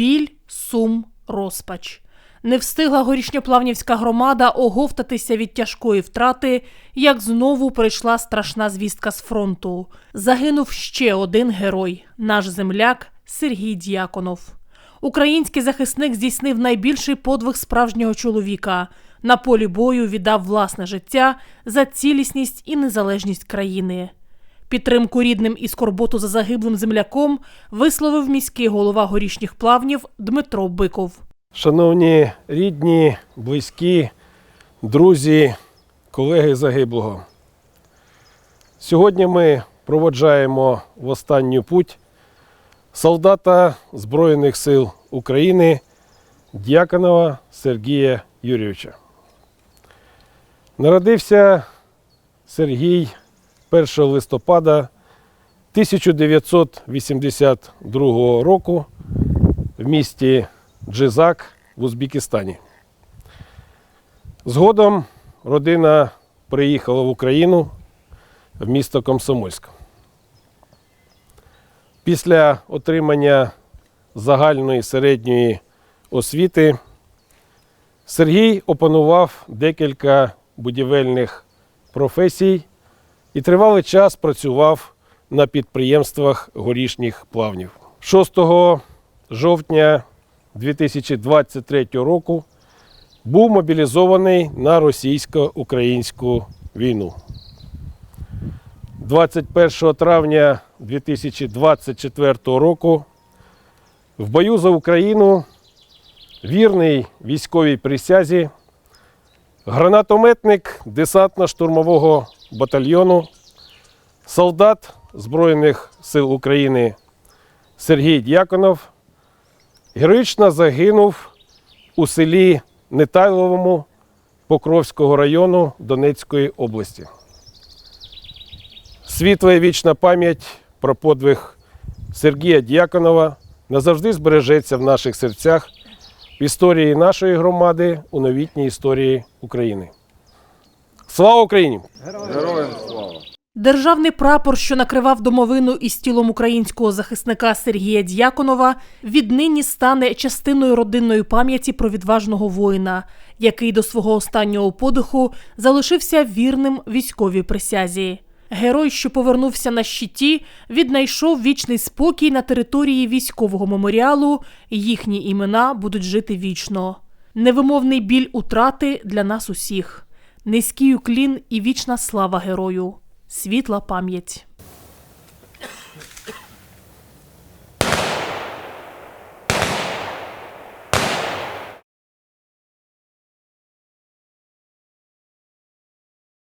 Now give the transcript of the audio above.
біль, сум, розпач. Не встигла горішньоплавнівська громада оговтатися від тяжкої втрати, як знову прийшла страшна звістка з фронту. Загинув ще один герой наш земляк Сергій Д'яконов. Український захисник здійснив найбільший подвиг справжнього чоловіка. На полі бою віддав власне життя за цілісність і незалежність країни. Підтримку рідним і скорботу за загиблим земляком висловив міський голова горішніх плавнів Дмитро Биков. Шановні рідні, близькі, друзі, колеги загиблого. Сьогодні ми проводжаємо в останню путь солдата Збройних сил України Дяконова Сергія Юрійовича. Народився Сергій 1 листопада 1982 року в місті Джизак в Узбекистані. Згодом родина приїхала в Україну в місто Комсомольськ. Після отримання загальної середньої освіти Сергій опанував декілька будівельних професій і тривалий час працював на підприємствах горішніх плавнів. 6 жовтня 2023 року був мобілізований на російсько-українську війну. 21 травня 2024 року в бою за Україну вірний військовій присязі гранатометник десантно-штурмового батальйону, солдат Збройних сил України Сергій Дяконов героїчно загинув у селі Нетайловому Покровського району Донецької області. Світла і вічна пам'ять про подвиг Сергія Дяконова назавжди збережеться в наших серцях в історії нашої громади, у новітній історії України. Слава Україні! Героям слава! Державний прапор, що накривав домовину із тілом українського захисника Сергія Д'яконова, віднині стане частиною родинної пам'яті про відважного воїна, який до свого останнього подиху залишився вірним військовій присязі. Герой, що повернувся на щиті, віднайшов вічний спокій на території військового меморіалу. Їхні імена будуть жити вічно. Невимовний біль утрати для нас усіх. Низький уклін і вічна слава герою. Світла пам'ять.